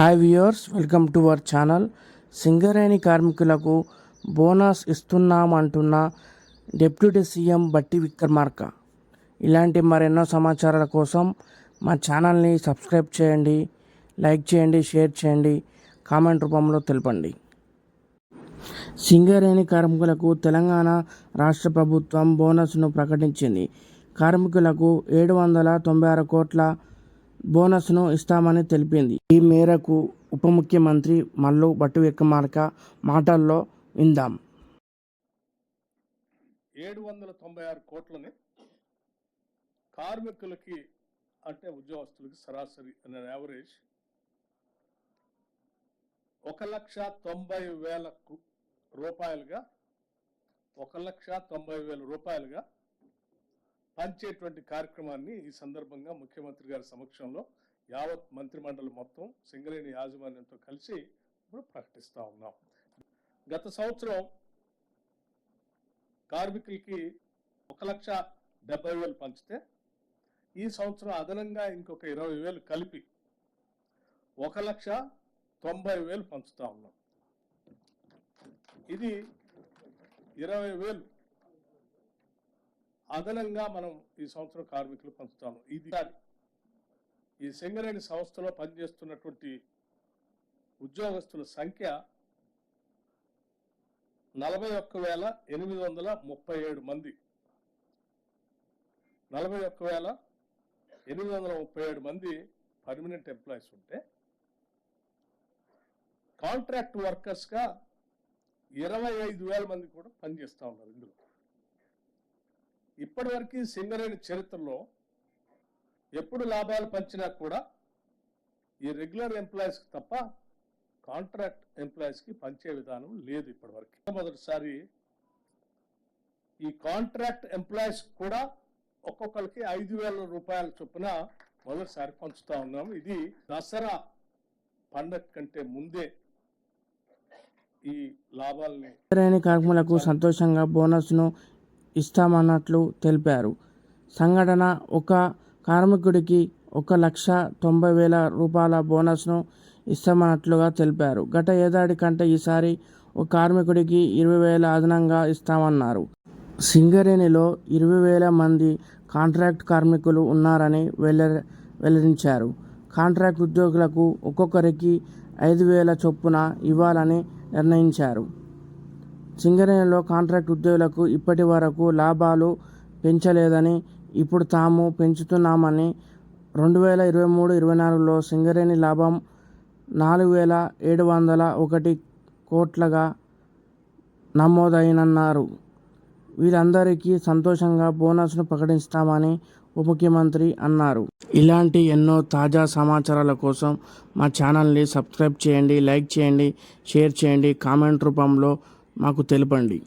Hi viewers welcome to our channel Singareni కార్మికులకు bonus ఇస్తున్నామంటున్న deputy CM బట్టి విక్రమార్క. ఇలాంటి మరెన్నో సమాచారాల కోసం మా ఛానల్ని సబ్స్క్రైబ్ చేయండి లైక్ చేయండి షేర్ చేయండి కామెంట్ రూపంలో తెలపండి. సింగరేణి కార్మికులకు తెలంగాణ రాష్ట్ర ప్రభుత్వం బోనస్ను ప్రకటించింది. కార్మికులకు ఏడు వందల తొంభై ఆరు కోట్ల బోనస్ను ఇస్తామని తెలిపింది. ఈ మేరకు ఉప ముఖ్యమంత్రి మల్లు బట్టు విక్రమార్క మాటల్లో విందాం. ఏడు వందల తొంభై ఆరు కోట్లని కార్మికులకి అంటే ఉద్యోగస్తులకి సరాసరి అనే యావరేజ్ ఒక లక్ష తొంభై వేల రూపాయలుగా ఒక లక్ష తొంభై వేల రూపాయలుగా పంచేటువంటి కార్యక్రమాన్ని ఈ సందర్భంగా ముఖ్యమంత్రి గారి సమక్షంలో యావత్ మంత్రిమండలి మొత్తం సింగరేణి యాజమాన్యంతో కలిసి ఇప్పుడు ప్రకటిస్తా ఉన్నాం. గత సంవత్సరం కార్మికులకి ఒక లక్ష డెబ్బై వేలు పంచితే ఈ సంవత్సరం అదనంగా ఇంకొక ఇరవై వేలు కలిపి ఒక లక్ష తొంభై వేలు పంచుతా ఉన్నాం. ఇది ఇరవై వేలు అదనంగా మనం ఈ సంవత్సరం కార్మికులు పంచుతాము. ఇది ఈ సింగరేణి సంస్థలో పనిచేస్తున్నటువంటి ఉద్యోగస్తుల సంఖ్య నలభై ఒక్క వేల ఎనిమిది వందల ముప్పై ఏడు మంది. నలభై ఒక్క వేల ఎనిమిది వందల ముప్పై ఏడు మంది పర్మనెంట్ ఎంప్లాయీస్ ఉంటే కాంట్రాక్ట్ వర్కర్స్గా ఇరవై ఐదు వేల మంది కూడా పనిచేస్తూ ఉన్నారు ఇందులో. ఇప్పటివరకు సింగరేణి చరిత్రలో ఎప్పుడు లాభాలు పంచినా కూడా ఈ రెగ్యులర్ ఎంప్లాయీస్కి తప్ప కాంట్రాక్ట్ ఎంప్లాయీస్కి పంచే విధానం లేదు ఇప్పటివరకు. మొదటిసారి ఈ కాంట్రాక్ట్ ఎంప్లాయీస్ కూడా ఒక్కొక్కరికి ఐదు వేల రూపాయల చొప్పున మొదటిసారి పంచుతా ఉన్నాము ఇది దసరా పండగ కంటే ముందే ఈ లాభాలని కార్మికులకు సంతోషంగా బోనస్ను ఇస్తామన్నట్లు తెలిపారు. సంఘటన ఒక కార్మికుడికి ఒక లక్ష తొంభై వేల రూపాయల బోనస్ను ఇస్తామన్నట్లుగా తెలిపారు. గత ఏడాది కంటే ఈసారి ఒక కార్మికుడికి ఇరవై వేల అదనంగా ఇస్తామన్నారు. సింగరేణిలో ఇరవై వేల మంది కాంట్రాక్ట్ కార్మికులు ఉన్నారని వెల్ల వెల్లడించారు. కాంట్రాక్ట్ ఉద్యోగులకు ఒక్కొక్కరికి ఐదు వేల చొప్పున ఇవ్వాలని నిర్ణయించారు. సింగరేణిలో కాంట్రాక్ట్ ఉద్యోగులకు ఇప్పటి వరకు లాభాలు పెంచలేదని ఇప్పుడు తాము పెంచుతున్నామని రెండు వేల ఇరవై మూడు ఇరవై నాలుగులో సింగరేణి లాభం నాలుగు వేల ఏడు వందల ఒకటి కోట్లగా నమోదైనన్నారు. వీరందరికీ సంతోషంగా బోనస్ను ప్రకటిస్తామని ఉప ముఖ్యమంత్రి అన్నారు. ఇలాంటి ఎన్నో తాజా సమాచారాల కోసం మా ఛానల్ని సబ్స్క్రైబ్ చేయండి లైక్ చేయండి షేర్ చేయండి. కామెంట్ రూపంలో మాకు తెలపండి.